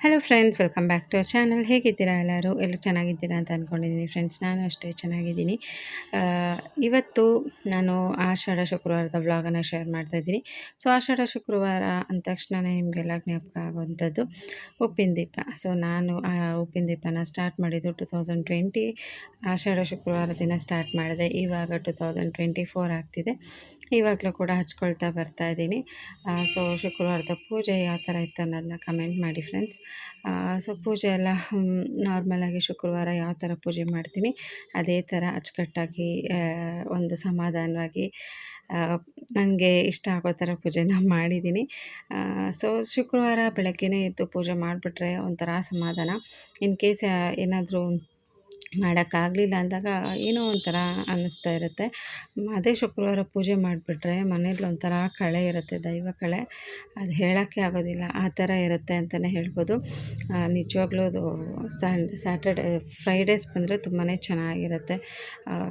Hello friends welcome back to our channel ಹೇಗಿದ್ದೀರಾ ಎಲ್ಲರೂ? ಎಲ್ಲರೂ ಚೆನ್ನಾಗಿದ್ದೀರಾ ಅಂತ ಅಂದ್ಕೊಂಡಿದ್ದೀನಿ ಫ್ರೆಂಡ್ಸ್ ನಾನು ಅಷ್ಟೇ ಚೆನ್ನಾಗಿದ್ದೀನಿ. ಇವತ್ತು ನಾನು ಆಷಾಢ ಶುಕ್ರವಾರದ ವ್ಲಾಗನ್ನು ಶೇರ್ ಮಾಡ್ತಾಯಿದ್ದೀನಿ ಸೊ ಆಷಾಢ ಶುಕ್ರವಾರ ಅಂದ ತಕ್ಷಣ ನಿಮಗೆಲ್ಲ ಜ್ಞಾಪಕ ಆಗುವಂಥದ್ದು ಉಪ್ಪಿನ ದೀಪ. ಸೊ ನಾನು ಆ ಉಪ್ಪಿನ ದೀಪನ ಸ್ಟಾರ್ಟ್ ಮಾಡಿದ್ದು ಟು ತೌಸಂಡ್ ಟ್ವೆಂಟಿ ಆಷಾಢ ಶುಕ್ರವಾರ ದಿನ ಸ್ಟಾರ್ಟ್ ಮಾಡಿದೆ. ಇವಾಗ ಟು ತೌಸಂಡ್ ಟ್ವೆಂಟಿ ಫೋರ್ ಆಗ್ತಿದೆ. ಇವಾಗಲೂ ಕೂಡ ಹಚ್ಕೊಳ್ತಾ ಬರ್ತಾ ಇದ್ದೀನಿ. ಸೊ ಶುಕ್ರವಾರದ ಪೂಜೆ ಯಾವ ಥರ ಇತ್ತು ಅನ್ನೋದನ್ನ ಕಮೆಂಟ್ ಮಾಡಿ ಫ್ರೆಂಡ್ಸ್ ಸೊ ಪೂಜೆ ಎಲ್ಲ ನಾರ್ಮಲಾಗಿ ಶುಕ್ರವಾರ ಯಾವ ಥರ ಪೂಜೆ ಮಾಡ್ತೀನಿ. ಅದೇ ಥರ ಅಚ್ಚುಕಟ್ಟಾಗಿ ಒಂದು ಸಮಾಧಾನವಾಗಿ ನನಗೆ ಇಷ್ಟ ಆಗೋ ಥರ ಪೂಜೆನ ಮಾಡಿದ್ದೀನಿ. ಸೊ ಶುಕ್ರವಾರ ಬೆಳಗ್ಗೆನೇ ಎದ್ದು ಪೂಜೆ ಮಾಡಿಬಿಟ್ರೆ ಒಂಥರ ಸಮಾಧಾನ. ಇನ್ ಕೇಸ್ ಏನಾದರೂ ಮಾಡೋಕ್ಕಾಗಲಿಲ್ಲ ಅಂದಾಗ ಏನೋ ಒಂಥರ ಅನ್ನಿಸ್ತಾ ಇರುತ್ತೆ. ಅದೇ ಶುಕ್ರವಾರ ಪೂಜೆ ಮಾಡಿಬಿಟ್ರೆ ಮನೇಲಿ ಒಂಥರ ಕಳೆ ಇರುತ್ತೆ, ದೈವ ಕಳೆ. ಅದು ಹೇಳೋಕ್ಕೆ ಆಗೋದಿಲ್ಲ, ಆ ಥರ ಇರುತ್ತೆ ಅಂತಲೇ ಹೇಳ್ಬೋದು. ನಿಜವಾಗ್ಲೂ ಅದು ಸ್ಯಾಟರ್ಡೆ, ಫ್ರೈಡೇಸ್ ಬಂದರೆ ತುಂಬಾ ಚೆನ್ನಾಗಿರುತ್ತೆ.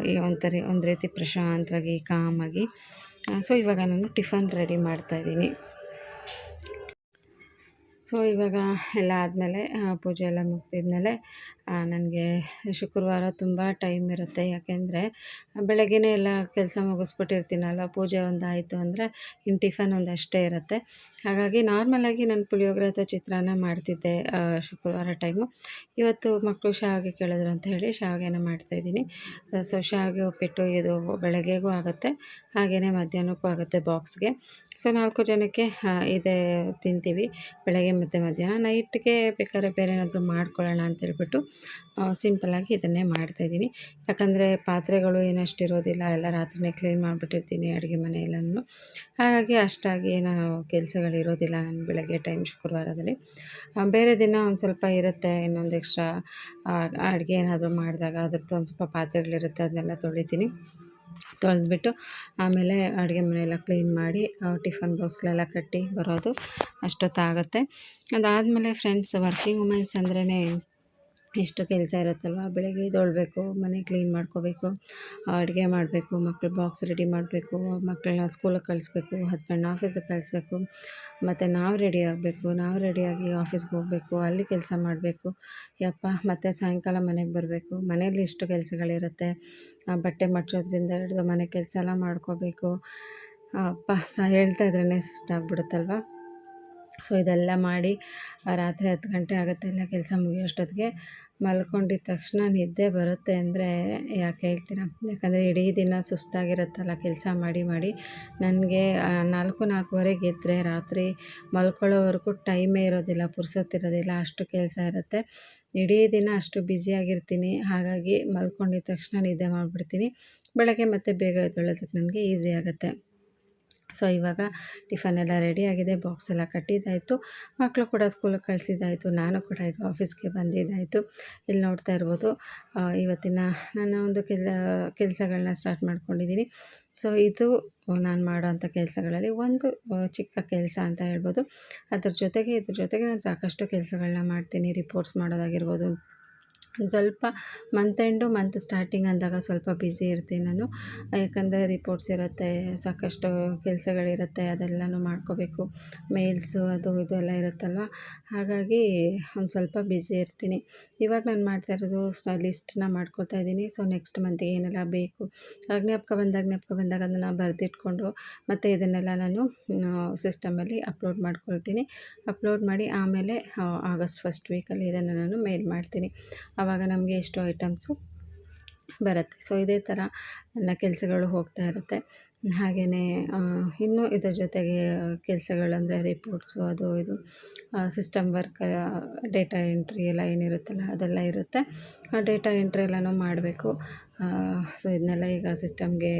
ಈ ಒಂಥರ, ಒಂದು ರೀತಿ ಪ್ರಶಾಂತವಾಗಿ, ಕಾಮಾಗಿ. ಸೊ, ಇವಾಗ ನಾನು ಟಿಫನ್ ರೆಡಿ ಮಾಡ್ತಾಯಿದ್ದೀನಿ ಸೊ, ಇವಾಗ ಎಲ್ಲ ಆದಮೇಲೆ ಪೂಜೆ ಎಲ್ಲ ಮುಗ್ದಿದ್ಮೇಲೆ ನನಗೆ ಶುಕ್ರವಾರ ತುಂಬ ಟೈಮ್ ಇರುತ್ತೆ. ಯಾಕೆಂದರೆ, ಬೆಳಗ್ಗೆನೇ ಎಲ್ಲ ಕೆಲಸ ಮುಗಿಸ್ಬಿಟ್ಟಿರ್ತೀನಲ್ವ, ಪೂಜೆ ಒಂದು ಆಯಿತು ಅಂದರೆ ಇನ್ನು ಟಿಫನ್ ಒಂದು ಅಷ್ಟೇ ಇರುತ್ತೆ. ಹಾಗಾಗಿ ನಾರ್ಮಲಾಗಿ ನಾನು ಪುಳಿಯೋಗರೆ ಅಥವಾ ಚಿತ್ರಾನ್ನ ಮಾಡ್ತಿದ್ದೆ ಶುಕ್ರವಾರ ಟೈಮು ಇವತ್ತು ಮಕ್ಕಳು ಶಾವಿಗೆ ಕೇಳಿದ್ರು ಅಂತ ಹೇಳಿ ಶಾವಿಗೆನ ಮಾಡ್ತಾಯಿದ್ದೀನಿ ಸೊ, ಶಾವಿಗೆ ಉಪ್ಪಿಟ್ಟು ಇದು ಬೆಳಗ್ಗೆಗೂ ಆಗುತ್ತೆ ಹಾಗೆಯೇ ಮಧ್ಯಾಹ್ನಕ್ಕೂ ಆಗುತ್ತೆ ಬಾಕ್ಸ್ಗೆ ಸೊ, ನಾಲ್ಕು ಜನಕ್ಕೆ ಇದೇ ತಿಂತೀವಿ, ಬೆಳಗ್ಗೆ ಮತ್ತು ಮಧ್ಯಾಹ್ನ. ನೈಟ್ಗೆ ಬೇಕಾದ್ರೆ ಬೇರೆ ಏನಾದರೂ ಮಾಡ್ಕೊಳ್ಳೋಣ ಅಂತೇಳ್ಬಿಟ್ಟು ಸಿಂಪಲ್ಲಾಗಿ ಇದನ್ನೇ ಮಾಡ್ತಾಯಿದ್ದೀನಿ ಯಾಕಂದರೆ ಪಾತ್ರೆಗಳು ಏನಷ್ಟು ಇರೋದಿಲ್ಲ ಎಲ್ಲ ರಾತ್ರಿನೇ ಕ್ಲೀನ್ ಮಾಡಿಬಿಟ್ಟಿರ್ತೀನಿ ಅಡುಗೆ ಮನೆಯಲ್ಲೂ ಹಾಗಾಗಿ ಅಷ್ಟಾಗಿ ಏನು ಕೆಲಸಗಳು ಇರೋದಿಲ್ಲ ನಾನು ಬೆಳಗ್ಗೆ ಟೈಮ್ ಶುಕ್ರವಾರದಲ್ಲಿ. ಬೇರೆ ದಿನ ಒಂದು ಸ್ವಲ್ಪ ಇರುತ್ತೆ, ಇನ್ನೊಂದು ಎಕ್ಸ್ಟ್ರಾ ಅಡುಗೆ ಏನಾದರೂ ಮಾಡಿದಾಗ ಅದ್ರದ್ದು ಒಂದು ಸ್ವಲ್ಪ ಪಾತ್ರೆಗಳಿರುತ್ತೆ, ಅದನ್ನೆಲ್ಲ ತೊಳಿತೀನಿ. ತೊಳೆದ್ಬಿಟ್ಟು ಆಮೇಲೆ ಅಡುಗೆ ಮನೆಯೆಲ್ಲ ಕ್ಲೀನ್ ಮಾಡಿ ಟಿಫನ್ ಬಾಕ್ಸ್ಗಳೆಲ್ಲ ಕಟ್ಟಿ ಬರೋದು ಅಷ್ಟೊತ್ತಾಗುತ್ತೆ. ಅದಾದಮೇಲೆ ಫ್ರೆಂಡ್ಸ್ ವರ್ಕಿಂಗ್ ವುಮೆನ್ಸ್ ಅಂದ್ರೇ ಎಷ್ಟು ಕೆಲಸ ಇರುತ್ತಲ್ವ? ಬೆಳಗ್ಗೆ ಎದ್ದೇಳ್ಬೇಕು, ಮನೆ ಕ್ಲೀನ್ ಮಾಡ್ಕೋಬೇಕು, ಅಡುಗೆ ಮಾಡಬೇಕು, ಮಕ್ಳ ಬಾಕ್ಸ್ ರೆಡಿ ಮಾಡಬೇಕು ಮಕ್ಕಳನ್ನ ಸ್ಕೂಲಿಗೆ ಕಳಿಸ್ಬೇಕು ಹಸ್ಬೆಂಡ್ನ ಆಫೀಸಿಗೆ ಕಳಿಸ್ಬೇಕು, ಮತ್ತು ನಾವು ರೆಡಿ ಆಗಬೇಕು, ನಾವು ರೆಡಿಯಾಗಿ ಆಫೀಸ್ಗೆ ಹೋಗಬೇಕು, ಅಲ್ಲಿ ಕೆಲಸ ಮಾಡಬೇಕು. ಯಪ್ಪ, ಮತ್ತು ಸಾಯಂಕಾಲ ಮನೆಗೆ ಬರಬೇಕು. ಮನೆಯಲ್ಲಿ ಇಷ್ಟು ಕೆಲಸಗಳಿರುತ್ತೆ. ಬಟ್ಟೆ ಮಡ್ಚೋದ್ರಿಂದ ಹಿಡಿದು ಮನೆ ಕೆಲಸ ಎಲ್ಲ ಮಾಡ್ಕೋಬೇಕು. ಅಪ್ಪ ಸಹ ಹೇಳ್ತಾ ಇದ್ರೇ ಸುಸ್ತಾಗ್ಬಿಡುತ್ತಲ್ವ? ಸೊ ಇದೆಲ್ಲ ಮಾಡಿ ರಾತ್ರಿ ಹತ್ತು ಗಂಟೆ ಆಗುತ್ತೆ ಎಲ್ಲ ಕೆಲಸ ಮುಗಿಯೋಷ್ಟೊತ್ತಿಗೆ ಮಲ್ಕೊಂಡಿದ್ದ ತಕ್ಷಣ ನಿದ್ದೆ ಬರುತ್ತೆ ಅಂದರೆ ಯಾಕೆ ಹೇಳ್ತೀರಾ? ಯಾಕಂದರೆ ಇಡೀ ದಿನ ಸುಸ್ತಾಗಿರುತ್ತಲ್ಲ ಕೆಲಸ ಮಾಡಿ ಮಾಡಿ. ನನಗೆ ನಾಲ್ಕು ನಾಲ್ಕುವರೆಗೆ ಇದ್ದರೆ ರಾತ್ರಿ ಮಲ್ಕೊಳ್ಳೋವರೆಗೂ ಟೈಮೇ ಇರೋದಿಲ್ಲ ಪುರ್ಸೊತ್ತಿರೋದಿಲ್ಲ ಅಷ್ಟು ಕೆಲಸ ಇರುತ್ತೆ. ಇಡೀ ದಿನ ಅಷ್ಟು ಬ್ಯುಸಿಯಾಗಿರ್ತೀನಿ ಹಾಗಾಗಿ ಮಲ್ಕೊಂಡಿದ್ದ ತಕ್ಷಣ ನಿದ್ದೆ ಮಾಡಿಬಿಡ್ತೀನಿ. ಬೆಳಗ್ಗೆ ಮತ್ತೆ ಬೇಗ ಎದ್ದೇಳೋದಕ್ಕೆ ನನಗೆ ಈಸಿ ಆಗುತ್ತೆ. ಸೊ, ಇವಾಗ ಟಿಫನ್ ಎಲ್ಲ ರೆಡಿಯಾಗಿದೆ ಬಾಕ್ಸ್ ಎಲ್ಲ ಕಟ್ಟಿದ್ದಾಯಿತು. ಮಕ್ಕಳು ಕೂಡ ಸ್ಕೂಲಿಗೆ ಕಳಿಸಿದ್ದಾಯಿತು, ನಾನು ಕೂಡ ಈಗ ಆಫೀಸ್ಗೆ ಬಂದಿದ್ದಾಯಿತು. ಇಲ್ಲಿ ನೋಡ್ತಾ ಇರ್ಬೋದು ಇವತ್ತಿನ ನನ್ನ ಒಂದು ಕೆಲ ಕೆಲಸಗಳನ್ನ ಸ್ಟಾರ್ಟ್ ಮಾಡ್ಕೊಂಡಿದ್ದೀನಿ. ಸೊ, ಇದು ನಾನು ಮಾಡೋವಂಥ ಕೆಲಸಗಳಲ್ಲಿ ಒಂದು ಚಿಕ್ಕ ಕೆಲಸ ಅಂತ ಹೇಳ್ಬೋದು. ಅದ್ರ ಜೊತೆಗೆ, ಇದ್ರ ಜೊತೆಗೆ ನಾನು ಸಾಕಷ್ಟು ಕೆಲಸಗಳನ್ನ ಮಾಡ್ತೀನಿ, ರಿಪೋರ್ಟ್ಸ್ ಮಾಡೋದಾಗಿರ್ಬೋದು ಸ್ವಲ್ಪ ಮಂತ್ ಎಂಡು ಮಂತ್ ಸ್ಟಾರ್ಟಿಂಗ್ ಅಂದಾಗ ಸ್ವಲ್ಪ ಬ್ಯುಸಿ ಇರ್ತೀನಿ ನಾನು. ಯಾಕಂದರೆ ರಿಪೋರ್ಟ್ಸ್ ಇರುತ್ತೆ, ಸಾಕಷ್ಟು ಕೆಲಸಗಳಿರುತ್ತೆ, ಅದೆಲ್ಲನೂ ಮಾಡ್ಕೋಬೇಕು. ಮೇಲ್ಸು ಅದು ಇದು ಎಲ್ಲ ಇರುತ್ತಲ್ವ? ಹಾಗಾಗಿ ಒಂದು ಸ್ವಲ್ಪ ಬ್ಯುಸಿ ಇರ್ತೀನಿ. ಇವಾಗ ನಾನು ಮಾಡ್ತಾ ಇರೋದು ಲಿಸ್ಟನ್ನ ಮಾಡ್ಕೊತಾ ಇದ್ದೀನಿ. ಸೊ ನೆಕ್ಸ್ಟ್ ಮಂತಿಗೆ ಏನೆಲ್ಲ ಬೇಕು? ಅಜ್ಞಾಪಕ ಜ್ಞಾಪಕ ಬಂದಾಗ ಜ್ಞಾಪಕ ಬಂದಾಗ ಅದನ್ನು ಬರೆದಿಟ್ಕೊಂಡು ಮತ್ತು ಇದನ್ನೆಲ್ಲ ನಾನು ಸಿಸ್ಟಮಲ್ಲಿ ಅಪ್ಲೋಡ್ ಮಾಡ್ಕೊಳ್ತೀನಿ. ಅಪ್ಲೋಡ್ ಮಾಡಿ ಆಮೇಲೆ ಆಗಸ್ಟ್ ಫಸ್ಟ್ ವೀಕಲ್ಲಿ ಇದನ್ನು ನಾನು ಮೇಲ್ ಮಾಡ್ತೀನಿ. ಆವಾಗ ನಮಗೆ ಎಷ್ಟು ಐಟಮ್ಸು ಬರುತ್ತೆ. ಸೊ ಇದೇ ಥರ ನನ್ನ ಕೆಲಸಗಳು ಹೋಗ್ತಾ ಇರುತ್ತೆ. ಹಾಗೆಯೇ ಇನ್ನೂ ಇದ್ರ ಜೊತೆಗೆ ಕೆಲಸಗಳಂದರೆ ರಿಪೋರ್ಟ್ಸು ಅದು ಇದು ಸಿಸ್ಟಮ್ ವರ್ಕ್ ಡೇಟಾ ಎಂಟ್ರಿ ಎಲ್ಲ ಏನಿರುತ್ತಲ್ಲ ಅದೆಲ್ಲ ಇರುತ್ತೆ. ಆ ಡೇಟಾ ಎಂಟ್ರಿ ಎಲ್ಲನೂ ಮಾಡಬೇಕು. ಸೊ ಇದನ್ನೆಲ್ಲ ಈಗ ಸಿಸ್ಟಮ್ಗೆ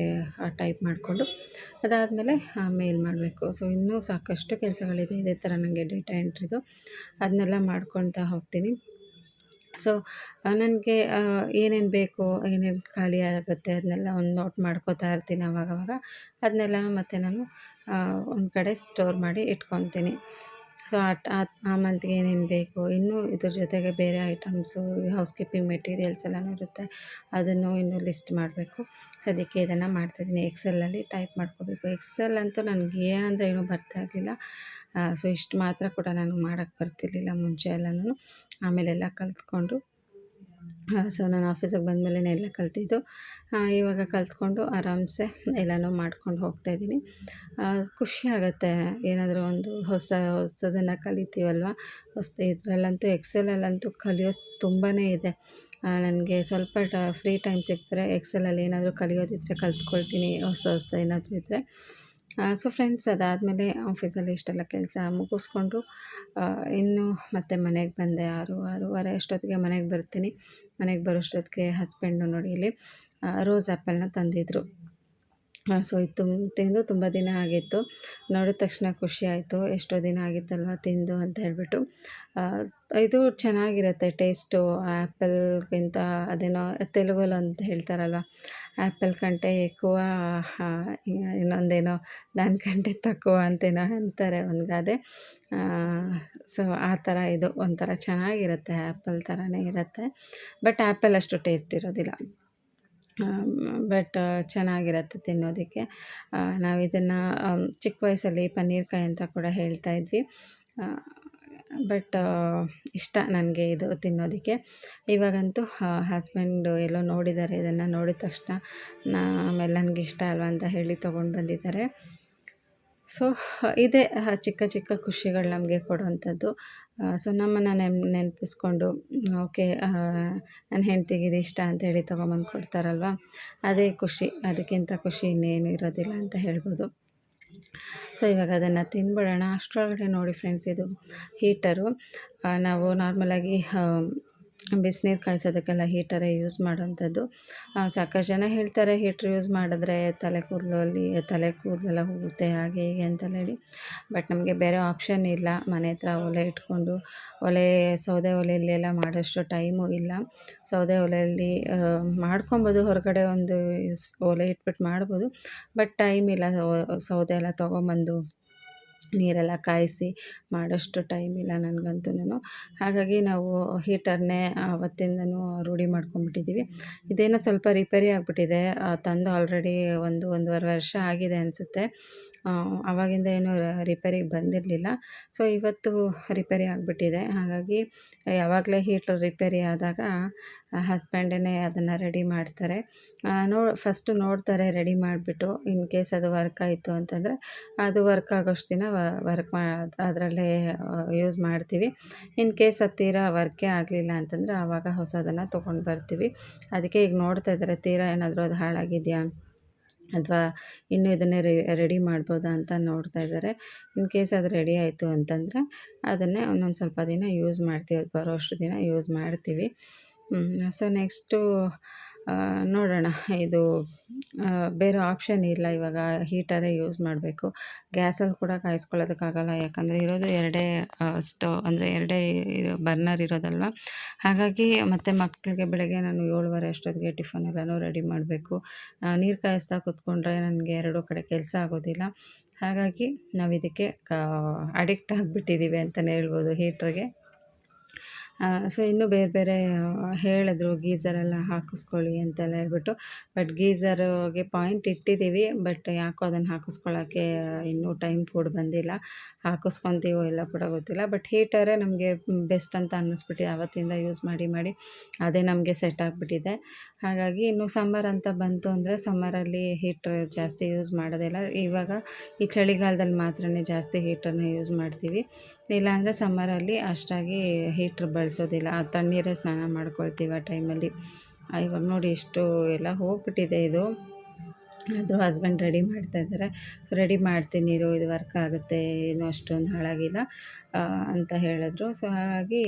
ಟೈಪ್ ಮಾಡಿಕೊಂಡು ಅದಾದಮೇಲೆ ಮೇಲ್ ಮಾಡಬೇಕು. ಸೊ ಇನ್ನೂ ಸಾಕಷ್ಟು ಕೆಲಸಗಳಿದೆ. ಇದೇ ಥರ ನನಗೆ ಡೇಟಾ ಎಂಟ್ರಿದು ಅದನ್ನೆಲ್ಲ ಮಾಡ್ಕೊತಾ ಹೋಗ್ತೀನಿ. ಸೊ ನನಗೆ ಏನೇನು ಬೇಕು, ಏನೇನು ಖಾಲಿ ಆಗುತ್ತೆ ಅದನ್ನೆಲ್ಲ ಒಂದು ನೋಟ್ ಮಾಡ್ಕೋತಾ ಇರ್ತೀನಿ ಅವಾಗವಾಗ. ಅದನ್ನೆಲ್ಲನೂ ಮತ್ತೆ ನಾನು ಒಂದು ಕಡೆ ಸ್ಟೋರ್ ಮಾಡಿ ಇಟ್ಕೊತೀನಿ. ಸೊ ಆ ಮಂತ್ಗೆ ಏನೇನು ಬೇಕು? ಇನ್ನೂ ಇದ್ರ ಜೊತೆಗೆ ಬೇರೆ ಐಟಮ್ಸು ಹೌಸ್ ಕೀಪಿಂಗ್ ಮೆಟೀರಿಯಲ್ಸ್ ಎಲ್ಲನೂ ಇರುತ್ತೆ. ಅದನ್ನು ಇನ್ನೂ ಲಿಸ್ಟ್ ಮಾಡಬೇಕು. ಸದ್ಯಕ್ಕೆ ಇದನ್ನು ಮಾಡ್ತಾಯಿದ್ದೀನಿ ಎಕ್ಸೆಲಲ್ಲಿ ಟೈಪ್ ಮಾಡ್ಕೋಬೇಕು. ಎಕ್ಸೆಲ್ ಅಂತೂ ನನಗೆ ಏನಂದರೆ ಏನೂ ಬರ್ತಾ ಇರಲಿಲ್ಲ. ಸೊ ಇಷ್ಟು ಮಾತ್ರ ಕೂಡ ನಾನು ಮಾಡೋಕ್ಕೆ ಬರ್ತಿರ್ಲಿಲ್ಲ ಮುಂಚೆ ಎಲ್ಲನೂ ಆಮೇಲೆಲ್ಲ ಕಲಿತ್ಕೊಂಡು ಸೊ ನಾನು ಆಫೀಸಿಗೆ ಬಂದಮೇಲೆ ಎಲ್ಲ ಕಲಿತಿದ್ದು. ಇವಾಗ ಕಲಿತ್ಕೊಂಡು ಆರಾಮ್ಸೆ ಎಲ್ಲನೂ ಮಾಡ್ಕೊಂಡು ಹೋಗ್ತಾಯಿದ್ದೀನಿ ಖುಷಿ ಆಗುತ್ತೆ. ಏನಾದರೂ ಒಂದು ಹೊಸ, ಹೊಸದನ್ನು ಕಲಿತೀವಲ್ವ? ಹೊಸ ಇದರಲ್ಲಂತೂ ಎಕ್ಸೆಲಲ್ಲಂತೂ ಕಲಿಯೋದು ತುಂಬಾ ಇದೆ. ನನಗೆ ಸ್ವಲ್ಪ ಫ್ರೀ ಟೈಮ್ ಸಿಕ್ಕಿದ್ರೆ ಎಕ್ಸೆಲಲ್ಲಿ ಏನಾದರೂ ಕಲಿಯೋದಿದ್ದರೆ ಕಲ್ತ್ಕೊಳ್ತೀನಿ. ಹೊಸ, ಹೊಸ್ದು ಏನಾದರೂ ಇದ್ದರೆ ಸೊ ಫ್ರೆಂಡ್ಸ್ ಅದಾದಮೇಲೆ ಆಫೀಸಲ್ಲಿ ಇಷ್ಟೆಲ್ಲ ಕೆಲಸ ಮುಗಿಸ್ಕೊಂಡು ಇನ್ನು ಮತ್ತೆ ಮನೆಗೆ ಬಂದೆ. ಆರು, ಆರೂವರೆ ಅಷ್ಟೊತ್ತಿಗೆ ಮನೆಗೆ ಬರ್ತೀನಿ. ಮನೆಗೆ ಬರೋಷ್ಟೊತ್ತಿಗೆ ಹಸ್ಬೆಂಡು ನೋಡಿ ಇಲ್ಲಿ ರೋಸ್ ಆ್ಯಪಲ್ನ ತಂದಿದ್ದರು ಸೊ ಇದು ತಿಂದು ತುಂಬ ದಿನ ಆಗಿತ್ತು. ನೋಡಿದ ತಕ್ಷಣ ಖುಷಿ ಆಯಿತು. ಎಷ್ಟೋ ದಿನ ಆಗಿತ್ತಲ್ವ ತಿಂದು ಅಂತ ಹೇಳಿಬಿಟ್ಟು. ಇದು ಚೆನ್ನಾಗಿರುತ್ತೆ ಟೇಸ್ಟು. ಆ್ಯಪಲ್ಗಿಂತ ಅದೇನೋ ತೆಲುಗಲ್ಲಿ ಅಂತ ಹೇಳ್ತಾರಲ್ವ. ಆ್ಯಪಲ್ ಕಂಟೆ ಎಕ್ಕುವ ಇನ್ನೊಂದೇನೋ ದಾನ್ ಕಂಟೆ ತಕ್ಕುವ ಅಂತೇನೋ ಅಂತಾರೆ ಒಂದು ಗಾದೆ. ಸೊ ಆ ಥರ ಇದು. ಒಂಥರ ಚೆನ್ನಾಗಿರುತ್ತೆ ಆ್ಯಪಲ್ ಥರನೇ ಇರುತ್ತೆ. ಬಟ್ ಆ್ಯಪಲ್ ಅಷ್ಟು ಟೇಸ್ಟ್ ಇರೋದಿಲ್ಲ. ಬಟ್ ಚೆನ್ನಾಗಿರತ್ತೆ ತಿನ್ನೋದಕ್ಕೆ. ನಾವು ಇದನ್ನು ಚಿಕ್ಕ ವಯಸ್ಸಲ್ಲಿ ಪನ್ನೀರ್ಕಾಯಿ ಅಂತ ಕೂಡ ಹೇಳ್ತಾ ಇದ್ವಿ. ಬಟ್ ಇಷ್ಟ ನನಗೆ ಇದು ತಿನ್ನೋದಕ್ಕೆ. ಇವಾಗಂತೂ ಹಸ್ಬೆಂಡು ಎಲ್ಲೋ ನೋಡಿದ್ದಾರೆ ಇದನ್ನು ನೋಡಿದ ತಕ್ಷಣ ನಾ, ಆಮೇಲೆ ನನಗೆ ಇಷ್ಟ ಅಲ್ವಾ ಅಂತ ಹೇಳಿ ತೊಗೊಂಡು ಬಂದಿದ್ದಾರೆ. ಸೊ, ಇದೇ ಚಿಕ್ಕ ಚಿಕ್ಕ ಖುಷಿಗಳು ನಮಗೆ ಕೊಡುವಂಥದ್ದು. ಸೊ, ನಮ್ಮನ್ನು ನೆನ್, ನೆನಪಿಸ್ಕೊಂಡು, ಓಕೆ ನನ್ನ ಹೆಂಡ್ತಿಗೆ ಇದು ಇಷ್ಟ ಅಂತೇಳಿ ತೊಗೊಂಬಂದು ಕೊಡ್ತಾರಲ್ವ? ಅದೇ ಖುಷಿ. ಅದಕ್ಕಿಂತ ಖುಷಿ ಇನ್ನೇನು ಇರೋದಿಲ್ಲ ಅಂತ ಹೇಳ್ಬೋದು. ಸೊ, ಇವಾಗ ಅದನ್ನು ತಿಂದ್ಬಿಡೋಣ ಅಷ್ಟರೊಳಗಡೆ ನೋಡಿ ಫ್ರೆಂಡ್ಸ್, ಇದು ಹೀಟರು. ನಾವು ನಾರ್ಮಲಾಗಿ ಬಿಸಿನೀರು ಕಾಯಿಸೋದಕ್ಕೆಲ್ಲ ಹೀಟರೇ ಯೂಸ್ ಮಾಡೋವಂಥದ್ದು ಸಾಕಷ್ಟು ಜನ ಹೇಳ್ತಾರೆ ಹೀಟ್ರ್ ಯೂಸ್ ಮಾಡಿದ್ರೆ ತಲೆ ಕೂದಲಲ್ಲಿ, ತಲೆ ಕೂದಲೆಲ್ಲ ಹೋಗುತ್ತೆ ಹಾಗೆ ಹೀಗೆ ಅಂತೆಲ್ಲ ಹೇಳಿ. ಬಟ್ ನಮಗೆ ಬೇರೆ ಆಪ್ಷನ್ ಇಲ್ಲ. ಮನೆ ಹತ್ರ ಒಲೆ ಇಟ್ಕೊಂಡು, ಒಲೆ, ಸೌದೆ ಒಲೆಯಲ್ಲೆಲ್ಲ ಮಾಡೋಷ್ಟು ಟೈಮು ಇಲ್ಲ. ಸೌದೆ ಒಲೆಯಲ್ಲಿ ಮಾಡ್ಕೊಬೋದು. ಹೊರಗಡೆ ಒಂದು ಒಲೆ ಇಟ್ಬಿಟ್ಟು ಮಾಡ್ಬೋದು. ಬಟ್ ಟೈಮ್ ಇಲ್ಲ. ಸೌದೆ ಎಲ್ಲ ತೊಗೊಂಬಂದು ನೀರೆಲ್ಲ ಕಾಯಿಸಿ ಮಾಡೋಷ್ಟು ಟೈಮ್ ಇಲ್ಲ ನನಗಂತೂ ಹಾಗಾಗಿ ನಾವು ಹೀಟರ್ನೇ ಆವತ್ತಿಂದನೂ ರೂಢಿ ಮಾಡ್ಕೊಂಡ್ಬಿಟ್ಟಿದ್ದೀವಿ. ಇದೇನೋ ಸ್ವಲ್ಪ ರಿಪೇರಿ ಆಗಿಬಿಟ್ಟಿದೆ. ತಂದು ಆಲ್ರೆಡಿ ಒಂದು ಒಂದೂವರೆ ವರ್ಷ ಆಗಿದೆ ಅನಿಸುತ್ತೆ. ಆವಾಗಿಂದ ಏನು ರಿಪೇರಿಗೆ ಬಂದಿರಲಿಲ್ಲ. ಸೊ ಇವತ್ತು ರಿಪೇರಿ ಆಗಿಬಿಟ್ಟಿದೆ. ಹಾಗಾಗಿ, ಯಾವಾಗಲೇ ಹೀಟ್ರ್ ರಿಪೇರಿ ಆದಾಗ ಹಸ್ಬೆಂಡೇ ಅದನ್ನು ರೆಡಿ ಮಾಡ್ತಾರೆ. ನೋ ಫಸ್ಟು ನೋಡ್ತಾರೆ ರೆಡಿ ಮಾಡಿಬಿಟ್ಟು ಇನ್ ಕೇಸ್ ಅದು ವರ್ಕ್ ಆಯಿತು ಅಂತಂದರೆ, ಅದು ವರ್ಕ್ ಆಗೋಷ್ಟು ದಿನ ವರ್ಕ್ ಮಾ, ಅದರಲ್ಲೇ ಯೂಸ್ ಮಾಡ್ತೀವಿ. ಇನ್ ಕೇಸ್ ಅದು ತೀರಾ ವರ್ಕೇ ಆಗಲಿಲ್ಲ ಅಂತಂದರೆ, ಆವಾಗ ಹೊಸದನ್ನು ತೊಗೊಂಡು ಬರ್ತೀವಿ. ಅದಕ್ಕೆ ಈಗ ನೋಡ್ತಾ ಇದ್ದಾರೆ ತೀರಾ ಏನಾದರೂ ಅದು ಹಾಳಾಗಿದೆಯಾ? ಅಥವಾ ಇನ್ನು ಇದನ್ನೇ ರೆಡಿ ಮಾಡ್ಬೋದಾ ಅಂತ ನೋಡ್ತಾ ಇದ್ದಾರೆ. ಇನ್ ಕೇಸ್ ಅದು ರೆಡಿ ಆಯಿತು ಅಂತಂದರೆ ಅದನ್ನೇ ಒಂದೊಂದು ಸ್ವಲ್ಪ ದಿನ ಯೂಸ್ ಮಾಡ್ತೀವಿ. ಅದು ಬರೋಷ್ಟು ದಿನ ಯೂಸ್ ಮಾಡ್ತೀವಿ. ಸೊ ನೆಕ್ಸ್ಟು ನೋಡೋಣ. ಇದು ಬೇರೆ ಆಪ್ಷನ್ ಇಲ್ಲ ಇವಾಗ. ಹೀಟರೇ ಯೂಸ್ ಮಾಡಬೇಕು. ಗ್ಯಾಸಲ್ಲಿ ಕೂಡ ಕಾಯಿಸ್ಕೊಳ್ಳೋದಕ್ಕಾಗಲ್ಲ. ಯಾಕಂದರೆ ಇರೋದು ಎರಡೇ ಸ್ಟವ್ ಅಂದರೆ ಎರಡೇ ಬರ್ನರ್ ಇರೋದಲ್ವ? ಹಾಗಾಗಿ ಮತ್ತು ಮಕ್ಕಳಿಗೆ ಬೆಳಗ್ಗೆ ನಾನು ಏಳುವರೆ ಅಷ್ಟೊತ್ತಿಗೆ ಟಿಫನ್ ಎಲ್ಲನೂ ರೆಡಿ ಮಾಡಬೇಕು. ನೀರು ಕಾಯಿಸ್ತಾ ಕೂತ್ಕೊಂಡ್ರೆ ನನಗೆ ಎರಡೂ ಕಡೆ ಕೆಲಸ ಆಗೋದಿಲ್ಲ. ಹಾಗಾಗಿ ನಾವು ಇದಕ್ಕೆ ಅಡಿಕ್ಟ್ ಆಗಿಬಿಟ್ಟಿದ್ದೀವಿ ಅಂತಲೇ ಹೇಳ್ಬೋದು ಹೀಟ್ರಿಗೆ ಸೊ ಇನ್ನೂ ಬೇರೆ ಬೇರೆ ಹೇಳಿದ್ರು ಗೀಝರೆಲ್ಲ ಹಾಕಿಸ್ಕೊಳ್ಳಿ ಅಂತೆಲ್ಲ ಹೇಳ್ಬಿಟ್ಟು. ಬಟ್ ಗೀಝರ್ಗೆ ಪಾಯಿಂಟ್ ಇಟ್ಟಿದ್ದೀವಿ. ಬಟ್ ಯಾಕೋ ಅದನ್ನು ಹಾಕಿಸ್ಕೊಳ್ಳೋಕ್ಕೆ ಇನ್ನೂ ಟೈಮ್ ಕೂಡ ಬಂದಿಲ್ಲ. ಹಾಕಿಸ್ಕೊತೀವೋ ಇಲ್ಲ ಕೂಡ ಗೊತ್ತಿಲ್ಲ. ಬಟ್ ಹೀಟರೇ ನಮಗೆ ಬೆಸ್ಟ್ ಅಂತ ಅನ್ನಿಸ್ಬಿಟ್ಟಿದೆ. ಆವತ್ತಿಂದ ಯೂಸ್ ಮಾಡಿ ಮಾಡಿ ಅದೇ ನಮಗೆ ಸೆಟ್ ಆಗಿಬಿಟ್ಟಿದೆ. ಹಾಗಾಗಿ ಇನ್ನು ಸಮ್ಮರ್ ಅಂತ ಬಂತು ಅಂದರೆ ಸಮ್ಮರಲ್ಲಿ ಹೀಟ್ರ್ ಜಾಸ್ತಿ ಯೂಸ್ ಮಾಡೋದಿಲ್ಲ. ಇವಾಗ ಈ ಚಳಿಗಾಲದಲ್ಲಿ ಮಾತ್ರ ಜಾಸ್ತಿ ಹೀಟರ್ನ ಯೂಸ್ ಮಾಡ್ತೀವಿ. ಇಲ್ಲಾಂದರೆ ಸಮ್ಮರಲ್ಲಿ ಅಷ್ಟಾಗಿ ಹೀಟ್ರ್ ಬಳಸೋದಿಲ್ಲ. ಆ ತಣ್ಣೀರೇ ಸ್ನಾನ ಮಾಡ್ಕೊಳ್ತೀವಿ ಆ ಟೈಮಲ್ಲಿ ಇವಾಗ ನೋಡಿ ಎಷ್ಟು ಎಲ್ಲ ಹೋಗ್ಬಿಟ್ಟಿದೆ ಇದು. ಆದರೂ ಹಸ್ಬೆಂಡ್ ರೆಡಿ ಮಾಡ್ತಾಯಿದ್ದಾರೆ ರೆಡಿ ಮಾಡ್ತೀನಿ ಇರು, ಇದು ವರ್ಕ್ ಆಗುತ್ತೆ, ಏನು ಅಷ್ಟೊಂದು ಹಾಳಾಗಿಲ್ಲ ಅಂತ ಹೇಳಿದ್ರು. ಸೊ ಹಾಗಾಗಿ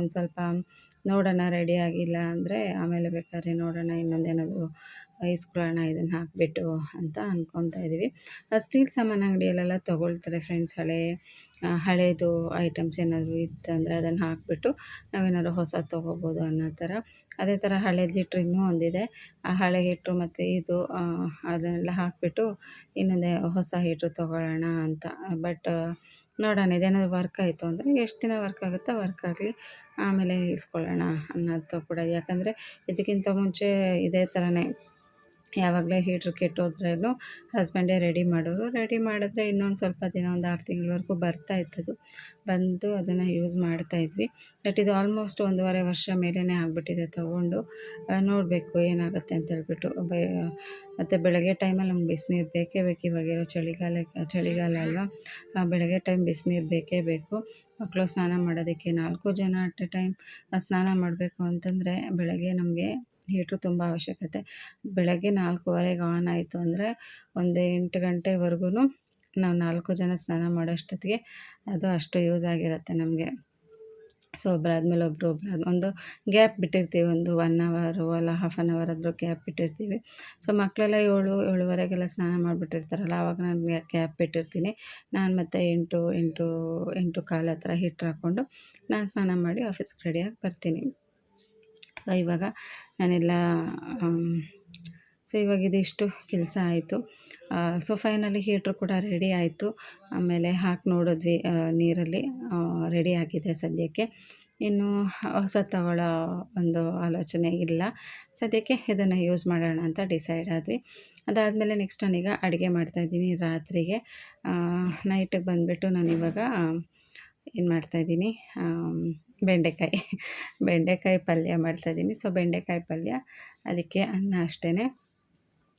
ಒಂದು ಸ್ವಲ್ಪ ನೋಡೋಣ ರೆಡಿ ಆಗಿಲ್ಲ ಅಂದರೆ ಆಮೇಲೆ ಬೇಕಾದ್ರೆ ನೋಡೋಣ ಇನ್ನೊಂದೇನಾದರೂ ಇಸ್ಕೊಳ್ಳೋಣ ಇದನ್ನು ಹಾಕಿಬಿಟ್ಟು ಅಂತ ಅಂದ್ಕೊತಾ ಇದ್ದೀವಿ ಸ್ಟೀಲ್ ಸಾಮಾನು ಅಂಗಡಿಯಲ್ಲೆಲ್ಲ ತೊಗೊಳ್ತಾರೆ ಫ್ರೆಂಡ್ಸ್ ಹಳೆ ಹಳೇದು ಐಟಮ್ಸ್ ಏನಾದರೂ ಇತ್ತಂದರೆ ಅದನ್ನು ಹಾಕಿಬಿಟ್ಟು ನಾವೇನಾದ್ರು ಹೊಸ ತೊಗೋಬೋದು ಅನ್ನೋ ಥರ ಅದೇ ಥರ ಹಳೇದು ಹೀಟ್ರ್ ಇನ್ನೂ ಒಂದಿದೆ. ಆ, ಹಳೆ ಹಿಟ್ರು ಮತ್ತು ಇದು ಅದನ್ನೆಲ್ಲ ಹಾಕಿಬಿಟ್ಟು ಇನ್ನೊಂದೇ ಹೊಸ ಹಿಟ್ರು ತೊಗೊಳ್ಳೋಣ ಅಂತ. ಬಟ್ ನೋಡೋಣ ಇದೇನಾದ್ರು ವರ್ಕ್ ಆಯಿತು ಅಂದರೆ ಎಷ್ಟು ದಿನ ವರ್ಕ್ ಆಗುತ್ತೋ ವರ್ಕ್ ಆಗಲಿ ಆಮೇಲೆ ಇಸ್ಕೊಳ್ಳೋಣ ಅನ್ನೋದು ಕೂಡ ಯಾಕಂದರೆ ಇದಕ್ಕಿಂತ ಮುಂಚೆ ಇದೇ ಥರನೇ ಯಾವಾಗಲೇ ಹೀಟ್ರ್ ಕೆಟ್ಟೋದ್ರೂ ಹಸ್ಬೆಂಡೇ ರೆಡಿ ಮಾಡೋರು. ರೆಡಿ ಮಾಡಿದ್ರೆ ಇನ್ನೊಂದು ಸ್ವಲ್ಪ ದಿನ, ಒಂದು ಆರು ತಿಂಗಳವರೆಗೂ ಬರ್ತಾ ಇತ್ತದು ಬಂದು ಅದನ್ನು ಯೂಸ್ ಮಾಡ್ತಾಯಿದ್ವಿ ಬಟ್ ಇದು ಆಲ್ಮೋಸ್ಟ್ ಒಂದೂವರೆ ವರ್ಷ ಮೇಲೆಯೇ ಆಗಿಬಿಟ್ಟಿದೆ ತೊಗೊಂಡು. ನೋಡಬೇಕು ಏನಾಗುತ್ತೆ ಅಂತ ಹೇಳ್ಬಿಟ್ಟು. ಬೆ, ಮತ್ತು ಬೆಳಗ್ಗೆ ಟೈಮಲ್ಲಿ ನಮ್ಗೆ ಬಿಸಿನೀರು ಬೇಕೇ ಬೇಕು ಇವಾಗಿರೋ ಚಳಿಗಾಲ ಚಳಿಗಾಲ ಅಲ್ವಾ? ಬೆಳಗ್ಗೆ ಟೈಮ್ ಬಿಸಿನೀರು ಬೇಕೇ ಬೇಕು. ಮಕ್ಕಳು ಸ್ನಾನ ಮಾಡೋದಕ್ಕೆ ನಾಲ್ಕು ಜನ ಅಟ್ ಎ ಟೈಮ್ ಸ್ನಾನ ಮಾಡಬೇಕು ಅಂತಂದರೆ ಬೆಳಗ್ಗೆ ನಮಗೆ ಹೀಟ್ರು ತುಂಬ ಅವಶ್ಯಕತೆ. ಬೆಳಗ್ಗೆ ನಾಲ್ಕೂವರೆಗೆ ಆನ್ ಆಯಿತು ಅಂದರೆ ಒಂದು ಎಂಟು ಗಂಟೆವರೆಗೂ ನಾವು ನಾಲ್ಕು ಜನ ಸ್ನಾನ ಮಾಡೋಷ್ಟೊತ್ತಿಗೆ ಅದು ಅಷ್ಟು ಯೂಸ್ ಆಗಿರುತ್ತೆ ನಮಗೆ. ಸೊ ಒಬ್ಬರಾದ್ಮೇಲೆ ಒಬ್ಬರು ಒಬ್ಬರಾದ ಒಂದು ಗ್ಯಾಪ್ ಬಿಟ್ಟಿರ್ತೀವಿ, ಒಂದು ಒನ್ ಅವರು ಅಲ್ಲ ಹಾಫ್ ಆನ್ ಅವರ್ ಆದರೂ ಗ್ಯಾಪ್ ಬಿಟ್ಟಿರ್ತೀವಿ. ಸೊ ಮಕ್ಕಳೆಲ್ಲ ಏಳು, ಏಳುವರೆಗೆಲ್ಲ ಸ್ನಾನ ಮಾಡಿಬಿಟ್ಟಿರ್ತಾರಲ್ಲ ಆವಾಗ ನಾನು ಗ್ಯಾಪ್ ಬಿಟ್ಟಿರ್ತೀನಿ. ನಾನು ಮತ್ತು ಎಂಟು ಎಂಟು ಎಂಟು ಕಾಲ ಹತ್ರ ಹಿಟ್ಟು ಹಾಕ್ಕೊಂಡು ನಾನು ಸ್ನಾನ ಮಾಡಿ ಆಫೀಸ್ಗೆ ರೆಡಿಯಾಗಿ ಬರ್ತೀನಿ. ಸೊ ಇವಾಗ ನಾನೆಲ್ಲ ಸೊ ಇವಾಗ ಇದಿಷ್ಟು ಕೆಲಸ ಆಯಿತು. ಸೊ ಫೈನಲಿ ಹೀಟ್ರ್ ಕೂಡ ರೆಡಿ ಆಯಿತು. ಆಮೇಲೆ ಹಾಕಿ ನೋಡಿದ್ವಿ ನೀರಲ್ಲಿ ರೆಡಿ ಆಗಿದೆ ಸದ್ಯಕ್ಕೆ. ಇನ್ನು ಹೊಸ ತಗೊಳ್ಳೋ ಒಂದು ಆಲೋಚನೆ ಇಲ್ಲ. ಸದ್ಯಕ್ಕೆ ಇದನ್ನು ಯೂಸ್ ಮಾಡೋಣ ಅಂತ ಡಿಸೈಡ್ ಆದ್ವಿ. ಅದಾದಮೇಲೆ ನೆಕ್ಸ್ಟ್ ನಾನೀಗ ಅಡುಗೆ ಮಾಡ್ತಾಯಿದ್ದೀನಿ ರಾತ್ರಿಗೆ. ನೈಟಿಗೆ ಬಂದುಬಿಟ್ಟು ನಾನಿವಾಗ ಏನು ಮಾಡ್ತಾಯಿದ್ದೀನಿ ಬೆಂಡೆಕಾಯಿ ಬೆಂಡೆಕಾಯಿ ಪಲ್ಯ ಮಾಡ್ತಾಯಿದ್ದೀನಿ ಸೊ ಬೆಂಡೆಕಾಯಿ ಪಲ್ಯ, ಅದಕ್ಕೆ ಅನ್ನ ಅಷ್ಟೇ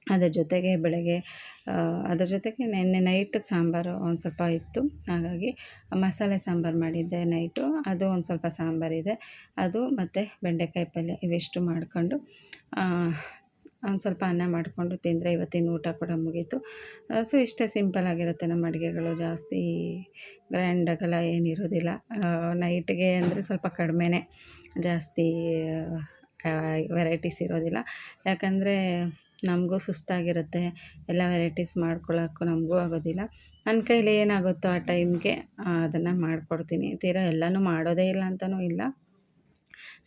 ಅದ್ರ ಜೊತೆಗೆ ಬೆಳಗ್ಗೆ ಅದ್ರ ಜೊತೆಗೆ ನೆನ್ನೆ ನೈಟ್ ಸಾಂಬಾರು ಒಂದು ಸ್ವಲ್ಪ ಇತ್ತು. ಹಾಗಾಗಿ ಮಸಾಲೆ ಸಾಂಬಾರು ಮಾಡಿದ್ದೆ ನೈಟು ಅದು ಒಂದು ಸ್ವಲ್ಪ ಸಾಂಬಾರಿದೆ ಅದು ಮತ್ತು ಬೆಂಡೆಕಾಯಿ ಪಲ್ಯ ಇವಿಷ್ಟು ಮಾಡಿಕೊಂಡು ಒಂದು ಸ್ವಲ್ಪ ಅನ್ನ ಮಾಡಿಕೊಂಡು ತಿಂದರೆ ಇವತ್ತಿನ ಊಟ ಕೂಡ ಮುಗೀತು. ಸೊ ಇಷ್ಟೇ ಸಿಂಪಲ್ ಆಗಿರುತ್ತೆ ನಮ್ಮ ಅಡುಗೆಗಳು. ಜಾಸ್ತಿ ಗ್ರ್ಯಾಂಡಾಗೆಲ್ಲ ಏನಿರೋದಿಲ್ಲ ನೈಟ್ಗೆ ಅಂದರೆ ಸ್ವಲ್ಪ ಕಡಿಮೆನೇ. ಜಾಸ್ತಿ ವೆರೈಟೀಸ್ ಇರೋದಿಲ್ಲ. ಯಾಕಂದರೆ ನಮಗೂ ಸುಸ್ತಾಗಿರುತ್ತೆ. ಎಲ್ಲ ವೆರೈಟೀಸ್ ಮಾಡ್ಕೊಳ್ಳೋಕ್ಕೂ ನಮಗೂ ಆಗೋದಿಲ್ಲ. ನನ್ನ ಕೈಲಿ ಏನಾಗುತ್ತೋ ಆ ಟೈಮ್ಗೆ ಅದನ್ನು ಮಾಡಿಕೊಡ್ತೀನಿ. ತೀರಾ ಎಲ್ಲನೂ ಮಾಡೋದೇ ಇಲ್ಲ ಅಂತಲೂ ಇಲ್ಲ.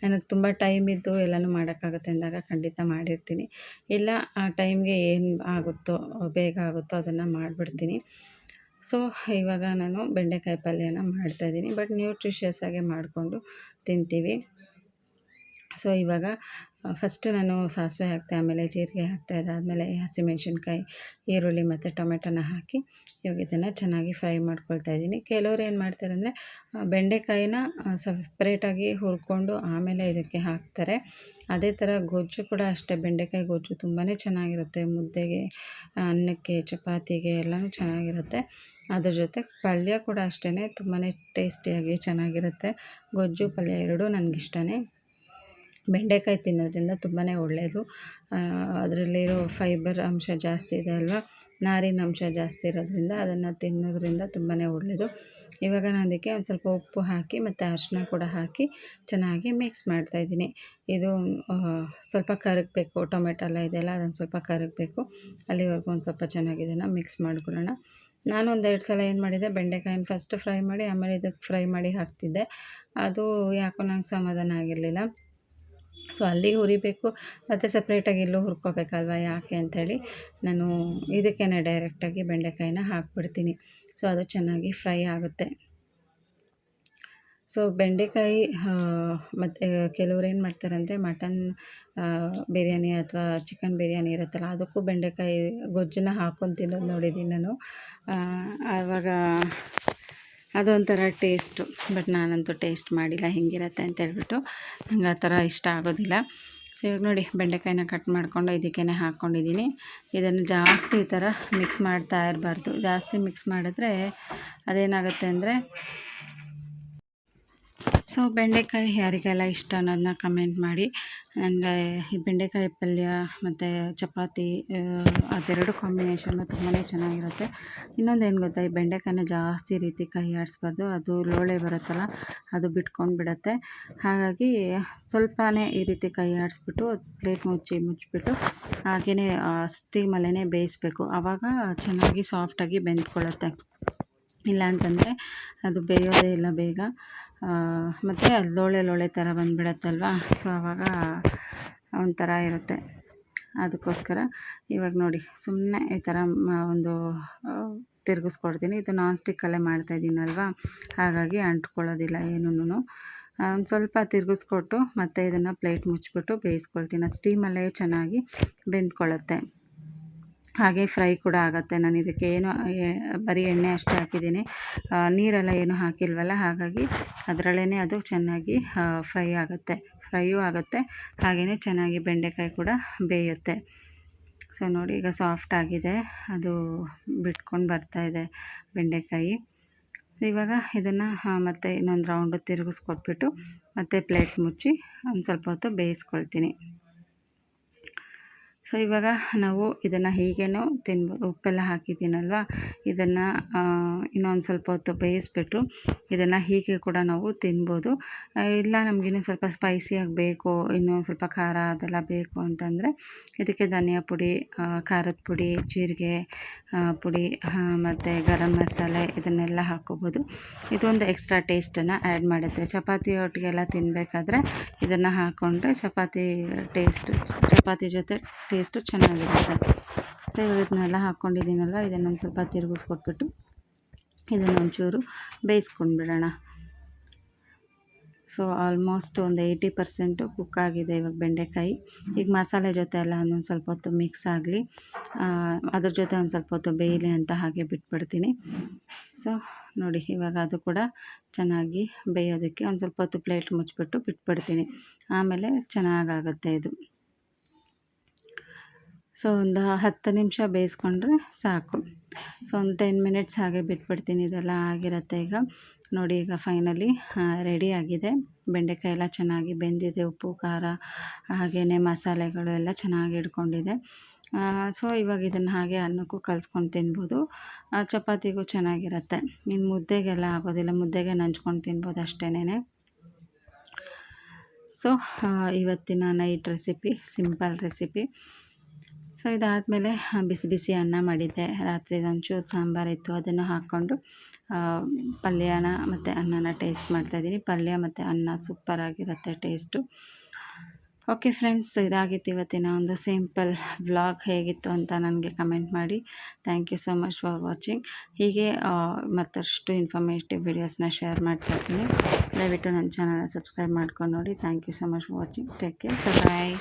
ನನಗೆ ತುಂಬ ಟೈಮ್ ಇದ್ದು ಎಲ್ಲನೂ ಮಾಡೋಕ್ಕಾಗುತ್ತೆ ಅಂದಾಗ ಖಂಡಿತ ಮಾಡಿರ್ತೀನಿ. ಇಲ್ಲ, ಆ ಟೈಮ್ಗೆ ಏನು ಆಗುತ್ತೋ, ಬೇಗ ಆಗುತ್ತೋ ಅದನ್ನು ಮಾಡಿಬಿಡ್ತೀನಿ. ಸೊ ಇವಾಗ ನಾನು ಬೆಂಡೆಕಾಯಿ ಪಲ್ಯನ ಮಾಡ್ತಾಯಿದ್ದೀನಿ ಬಟ್ ನ್ಯೂಟ್ರಿಷಿಯಸ್ ಆಗಿ ಮಾಡಿಕೊಂಡು ತಿಂತೀವಿ. ಸೊ ಇವಾಗ ಫಸ್ಟು ನಾನು ಸಾಸಿವೆ ಹಾಕ್ತೆ, ಆಮೇಲೆ ಜೀರಿಗೆ ಹಾಕ್ತೆ, ಅದಾದಮೇಲೆ ಹಸಿಮೆಣ್ಸಿನ್ಕಾಯಿ, ಈರುಳ್ಳಿ ಮತ್ತು ಟೊಮೆಟೊನ ಹಾಕಿ ಇವಾಗ ಇದನ್ನು ಚೆನ್ನಾಗಿ ಫ್ರೈ ಮಾಡ್ಕೊಳ್ತಾ ಇದ್ದೀನಿ. ಕೆಲವ್ರು ಏನು ಮಾಡ್ತಾರೆ ಅಂದರೆ ಬೆಂಡೆಕಾಯಿನ ಸಪ್ರೇಟಾಗಿ ಹುರ್ಕೊಂಡು ಆಮೇಲೆ ಇದಕ್ಕೆ ಹಾಕ್ತಾರೆ. ಅದೇ ಥರ ಗೊಜ್ಜು ಕೂಡ ಅಷ್ಟೇ, ಬೆಂಡೆಕಾಯಿ ಗೊಜ್ಜು ತುಂಬಾ ಚೆನ್ನಾಗಿರುತ್ತೆ. ಮುದ್ದೆಗೆ ಅನ್ನಕ್ಕೆ, ಚಪಾತಿಗೆ ಎಲ್ಲನೂ ಚೆನ್ನಾಗಿರುತ್ತೆ. ಅದ್ರ ಜೊತೆ ಪಲ್ಯ ಕೂಡ ಅಷ್ಟೇ ತುಂಬಾ ಟೇಸ್ಟಿಯಾಗಿ ಚೆನ್ನಾಗಿರುತ್ತೆ. ಗೊಜ್ಜು, ಪಲ್ಯ ಎರಡೂ ನನಗಿಷ್ಟನೇ. ಬೆಂಡೆಕಾಯಿ ತಿನ್ನೋದ್ರಿಂದ ತುಂಬಾ ಒಳ್ಳೆಯದು ಅದರಲ್ಲಿರೋ ಫೈಬರ್ ಅಂಶ ಜಾಸ್ತಿ ಇದೆ ಅಲ್ವಾ? ನಾರಿನ ಅಂಶ ಜಾಸ್ತಿ ಇರೋದ್ರಿಂದ ಅದನ್ನು ತಿನ್ನೋದ್ರಿಂದ ತುಂಬಾ ಒಳ್ಳೆಯದು ಇವಾಗ ನಾನು ಅದಕ್ಕೆ ಒಂದು ಸ್ವಲ್ಪ ಉಪ್ಪು ಹಾಕಿ ಮತ್ತು ಅರಿಶಿನ ಕೂಡ ಹಾಕಿ ಚೆನ್ನಾಗಿ ಮಿಕ್ಸ್ ಮಾಡ್ತಾಯಿದ್ದೀನಿ ಇದು ಸ್ವಲ್ಪ ಕರಗಬೇಕು, ಟೊಮೆಟೊ ಎಲ್ಲ ಇದೆಯಲ್ಲ ಅದನ್ನು ಸ್ವಲ್ಪ ಕರಗಬೇಕು. ಅಲ್ಲಿವರೆಗೂ ಒಂದು ಸ್ವಲ್ಪ ಚೆನ್ನಾಗಿ ಮಿಕ್ಸ್ ಮಾಡ್ಕೊಳ್ಳೋಣ. ನಾನು ಒಂದೆರಡು ಸಲ ಏನು ಮಾಡಿದೆ, ಬೆಂಡೆಕಾಯಿನ ಫಸ್ಟ್ ಫ್ರೈ ಮಾಡಿ ಆಮೇಲೆ ಇದಕ್ಕೆ ಫ್ರೈ ಮಾಡಿ ಹಾಕ್ತಿದ್ದೆ. ಅದು ಯಾಕೋ ನಂಗೆ ಸಮಾಧಾನ ಆಗಿರಲಿಲ್ಲ. ಸೊ ಅಲ್ಲಿಗೆ ಹುರಿಬೇಕು ಮತ್ತು ಸಪ್ರೇಟಾಗಿ ಇಲ್ಲೂ ಹುರ್ಕೋಬೇಕಲ್ವ ಯಾಕೆ ಅಂಥೇಳಿ ನಾನು ಇದಕ್ಕೇ ಡೈರೆಕ್ಟಾಗಿ ಬೆಂಡೆಕಾಯಿನ ಹಾಕ್ಬಿಡ್ತೀನಿ. ಸೊ ಅದು ಚೆನ್ನಾಗಿ ಫ್ರೈ ಆಗುತ್ತೆ. ಸೊ ಬೆಂಡೆಕಾಯಿ ಮತ್ತು ಕೆಲವ್ರು ಏನು ಮಾಡ್ತಾರೆ ಅಂದರೆ ಮಟನ್ ಬಿರಿಯಾನಿ ಅಥವಾ ಚಿಕನ್ ಬಿರಿಯಾನಿ ಇರುತ್ತಲ್ಲ ಅದಕ್ಕೂ ಬೆಂಡೆಕಾಯಿ ಗೊಜ್ಜನ್ನ ಹಾಕೊಂಡು ತಿನ್ನೋದು ನೋಡಿದ್ದೀನಿ ನಾನು. ಆವಾಗ ಅದೊಂಥರ ಟೇಸ್ಟು. ಬಟ್ ನಾನಂತೂ ಟೇಸ್ಟ್ ಮಾಡಿಲ್ಲ, ಹೇಗಿರುತ್ತೆ ಅಂತ ಹೇಳ್ಬಿಟ್ಟು. ನಂಗೆ ಆ ಥರ ಇಷ್ಟ ಆಗೋದಿಲ್ಲ. ಸೊ ಇವಾಗ ನೋಡಿ, ಬೆಂಡೆಕಾಯಿನ ಕಟ್ ಮಾಡಿಕೊಂಡು ಇದಕ್ಕೇ ಹಾಕ್ಕೊಂಡಿದ್ದೀನಿ. ಇದನ್ನು ಜಾಸ್ತಿ ಈ ಥರ ಮಿಕ್ಸ್ ಮಾಡ್ತಾ ಇರಬಾರ್ದು. ಜಾಸ್ತಿ ಮಿಕ್ಸ್ ಮಾಡಿದ್ರೆ ಅದೇನಾಗುತ್ತೆ ಅಂದರೆ ಸೊ ಬೆಂಡೆಕಾಯಿ ಯಾರಿಗೆಲ್ಲ ಇಷ್ಟ ಅನ್ನೋದನ್ನ ಕಮೆಂಟ್ ಮಾಡಿ. ನನಗೆ ಈ ಬೆಂಡೆಕಾಯಿ ಪಲ್ಯ ಮತ್ತು ಚಪಾತಿ ಅದೆರಡು ಕಾಂಬಿನೇಷನ್ನು ತುಂಬಾ ಚೆನ್ನಾಗಿರುತ್ತೆ. ಇನ್ನೊಂದು ಏನು ಗೊತ್ತಾ, ಈ ಬೆಂಡೆಕಾಯಿನ ಜಾಸ್ತಿ ರೀತಿ ಕೈ ಆಡಿಸ್ಬಾರ್ದು. ಅದು ಲೋಳೆ ಬರುತ್ತಲ್ಲ, ಅದು ಬಿಟ್ಕೊಂಡು ಬಿಡುತ್ತೆ. ಹಾಗಾಗಿ ಸ್ವಲ್ಪನೇ ಈ ರೀತಿ ಕೈ ಆಡಿಸ್ಬಿಟ್ಟು, ಪ್ಲೇಟ್ ಮುಚ್ಚಿ ಮುಚ್ಚಿಬಿಟ್ಟು ಹಾಗೆಯೇ ಸ್ಟೀಮಲ್ಲೇ ಬೇಯಿಸ್ಬೇಕು. ಆವಾಗ ಚೆನ್ನಾಗಿ ಸಾಫ್ಟಾಗಿ ಬೆಂದ್ಕೊಳ್ಳುತ್ತೆ. ಇಲ್ಲ ಅಂತಂದರೆ ಅದು ಬೇಯೋದೇ ಇಲ್ಲ ಬೇಗ. ಮತ್ತು ಅದು ಲೋಳೆ ಲೋಳೆ ಥರ ಬಂದುಬಿಡತ್ತಲ್ವ? ಸೊ ಆವಾಗ ಒಂಥರ ಇರುತ್ತೆ. ಅದಕ್ಕೋಸ್ಕರ ಇವಾಗ ನೋಡಿ ಸುಮ್ಮನೆ ಈ ಥರ ಒಂದು ತಿರುಗಿಸ್ಕೊಡ್ತೀನಿ. ಇದು ನಾನ್ ಸ್ಟಿಕ್ಕಲ್ಲೇ ಮಾಡ್ತಾಯಿದ್ದೀನಲ್ವ ಹಾಗಾಗಿ ಅಂಟ್ಕೊಳ್ಳೋದಿಲ್ಲ ಏನೂ ಒಂದು ಸ್ವಲ್ಪ ತಿರುಗಿಸ್ಕೊಟ್ಟು ಮತ್ತೆ ಇದನ್ನು ಪ್ಲೇಟ್ ಮುಚ್ಚಿಬಿಟ್ಟು ಬೇಯಿಸ್ಕೊಳ್ತೀನಿ. ಸ್ಟೀಮಲ್ಲೇ ಚೆನ್ನಾಗಿ ಬೆಂದ್ಕೊಳ್ಳುತ್ತೆ. ಹಾಗೆ ಫ್ರೈ ಕೂಡ ಆಗುತ್ತೆ. ನಾನು ಇದಕ್ಕೆ ಏನು ಬರೀ ಎಣ್ಣೆ ಅಷ್ಟೇ ಹಾಕಿದ್ದೀನಿ. ನೀರೆಲ್ಲ ಏನು ಹಾಕಿಲ್ವಲ್ಲ, ಹಾಗಾಗಿ ಅದರಲ್ಲೇ ಅದು ಚೆನ್ನಾಗಿ ಫ್ರೈ ಆಗುತ್ತೆ. ಫ್ರೈಯೂ ಆಗುತ್ತೆ. ಹಾಗೆಯೇ ಚೆನ್ನಾಗಿ ಬೆಂಡೆಕಾಯಿ ಕೂಡ ಬೇಯುತ್ತೆ. ಸೊ, ನೋಡಿ, ಈಗ ಸಾಫ್ಟ್ ಆಗಿದೆ. ಅದು ಬಿಟ್ಕೊಂಡು ಬರ್ತಾ ಇದೆ ಬೆಂಡೆಕಾಯಿ. ಇವಾಗ ಇದನ್ನು ಮತ್ತೆ ಇನ್ನೊಂದು ರೌಂಡ್ ತಿರುಗಿಸ್ಕೊಟ್ಬಿಟ್ಟು ಮತ್ತೆ ಪ್ಲೇಟ್ ಮುಚ್ಚಿ ಒಂದು ಸ್ವಲ್ಪ ಹೊತ್ತು ಬೇಯಿಸ್ಕೊಳ್ತೀನಿ. ಸೊ ಇವಾಗ ನಾವು ಇದನ್ನು ಹೀಗೇನೋ ತಿನ್ಬೋದು ಉಪ್ಪೆಲ್ಲ ಹಾಕಿದ್ದೀನಲ್ವ? ಇದನ್ನು ಇನ್ನೊಂದು ಸ್ವಲ್ಪ ಹೊತ್ತು ಬೇಯಿಸ್ಬಿಟ್ಟು ಇದನ್ನು ಹೀಗೆ ಕೂಡ ನಾವು ತಿನ್ಬೋದು. ಇಲ್ಲ ನಮಗಿನ್ನೂ ಸ್ವಲ್ಪ ಸ್ಪೈಸಿಯಾಗಿ ಬೇಕು, ಇನ್ನೂ ಸ್ವಲ್ಪ ಖಾರ ಅದೆಲ್ಲ ಬೇಕು ಅಂತಂದರೆ ಇದಕ್ಕೆ ಧನಿಯಾ ಪುಡಿ ಖಾರದ ಪುಡಿ, ಜೀರಿಗೆ ಪುಡಿ ಮತ್ತು ಗರಂ ಮಸಾಲೆ ಇದನ್ನೆಲ್ಲ ಹಾಕ್ಕೋಬೋದು ಇದೊಂದು ಎಕ್ಸ್ಟ್ರಾ ಟೇಸ್ಟನ್ನು ಆ್ಯಡ್ ಮಾಡುತ್ತೆ ಚಪಾತಿ ಒಟ್ಟಿಗೆಲ್ಲ ತಿನ್ನಬೇಕಾದ್ರೆ ಇದನ್ನು ಹಾಕ್ಕೊಂಡ್ರೆ ಚಪಾತಿ ಟೇಸ್ಟ್ ಚಪಾತಿ ಜೊತೆ ಟೇಸ್ಟು ಚೆನ್ನಾಗಿರುತ್ತೆ. ಸೊ ಇವಾಗ ಇದನ್ನೆಲ್ಲ ಹಾಕ್ಕೊಂಡಿದ್ದೀನಲ್ವ? ಇದನ್ನೊಂದು ಸ್ವಲ್ಪ ತಿರುಗಿಸ್ಕೊಟ್ಬಿಟ್ಟು ಇದನ್ನು ಒಂಚೂರು ಬೇಯಿಸ್ಕೊಂಡ್ಬಿಡೋಣ. ಸೊ ಆಲ್ಮೋಸ್ಟ್ ಒಂದು ಏಯ್ಟಿ ಪರ್ಸೆಂಟು ಕುಕ್ ಆಗಿದೆ ಇವಾಗ ಬೆಂಡೆಕಾಯಿ. ಈಗ ಮಸಾಲೆ ಜೊತೆ ಎಲ್ಲ ಒಂದೊಂದು ಸ್ವಲ್ಪ ಹೊತ್ತು ಮಿಕ್ಸ್ ಆಗಲಿ. ಅದ್ರ ಜೊತೆ ಒಂದು ಸ್ವಲ್ಪ ಹೊತ್ತು ಬೇಯಲಿ ಅಂತ ಹಾಗೆ ಬಿಟ್ಬಿಡ್ತೀನಿ. ಸೊ ನೋಡಿ, ಇವಾಗ ಅದು ಕೂಡ ಚೆನ್ನಾಗಿ ಬೇಯೋದಕ್ಕೆ ಒಂದು ಸ್ವಲ್ಪ ಹೊತ್ತು ಪ್ಲೇಟ್ ಮುಚ್ಚಿಬಿಟ್ಟು ಬಿಟ್ಬಿಡ್ತೀನಿ. ಆಮೇಲೆ ಚೆನ್ನಾಗಾಗುತ್ತೆ ಇದು. ಸೊ ಒಂದು ಹತ್ತು ನಿಮಿಷ ಬೇಯಿಸ್ಕೊಂಡ್ರೆ ಸಾಕು. ಸೊ ಒಂದು ಟೆನ್ ಮಿನಿಟ್ಸ್ ಹಾಗೆ ಬಿಟ್ಬಿಡ್ತೀನಿ, ಇದೆಲ್ಲ ಆಗಿರುತ್ತೆ ಈಗ. ನೋಡಿ ಈಗ ಫೈನಲಿ ರೆಡಿ ಆಗಿದೆ. ಬೆಂಡೆಕಾಯಿ ಎಲ್ಲ ಚೆನ್ನಾಗಿ ಬೆಂದಿದೆ, ಉಪ್ಪು, ಖಾರ ಹಾಗೆಯೇ ಮಸಾಲೆಗಳು ಎಲ್ಲ ಚೆನ್ನಾಗಿ ಹಿಡ್ಕೊಂಡಿದೆ. ಸೊ ಇವಾಗ ಇದನ್ನು ಹಾಗೆ ಅನ್ನಕ್ಕೂ ಕಲಿಸ್ಕೊಂಡು ತಿನ್ಬೋದು. ಚಪಾತಿಗೂ ಚೆನ್ನಾಗಿರುತ್ತೆ. ಇನ್ನು ಮುದ್ದೆಗೆಲ್ಲ ಆಗೋದಿಲ್ಲ, ಮುದ್ದೆಗೆ ನಂಚ್ಕೊಂಡು ತಿನ್ಬೋದು ಅಷ್ಟೇನೆ ಸೊ ಇವತ್ತಿನ night recipe, simple recipe. So, ಇದಾದಮೇಲೆ ಬಿಸಿ ಬಿಸಿ ಅನ್ನ ಮಾಡಿದ್ದೆ. ರಾತ್ರಿ ಒಂಚೂರು ಸಾಂಬಾರಿತ್ತು. ಅದನ್ನು ಹಾಕ್ಕೊಂಡು ಪಲ್ಯನ ಮತ್ತು ಅನ್ನನ ಟೇಸ್ಟ್ ಮಾಡ್ತಾಯಿದ್ದೀನಿ ಪಲ್ಯ ಮತ್ತು ಅನ್ನ ಸೂಪರಾಗಿರುತ್ತೆ ಟೇಸ್ಟು ಓಕೆ ಫ್ರೆಂಡ್ಸ್ ಇದಾಗಿತ್ತು ಇವತ್ತಿನ ಒಂದು ಸಿಂಪಲ್ ವ್ಲಾಗ್ ಹೇಗಿತ್ತು ಅಂತ ನನಗೆ ಕಮೆಂಟ್ ಮಾಡಿ. Thank you so much for watching ಹೀಗೆ ಮತ್ತಷ್ಟು ಇನ್ಫಾರ್ಮೇಟಿವ್ ವೀಡಿಯೋಸ್ನ ಶೇರ್ ಮಾಡ್ತಾ ಇರ್ತೀನಿ. ದಯವಿಟ್ಟು ನನ್ನ ಚಾನಲ್ನ ಸಬ್ಸ್ಕ್ರೈಬ್ ಮಾಡ್ಕೊಂಡು ನೋಡಿ. Thank you so much for watching take care bye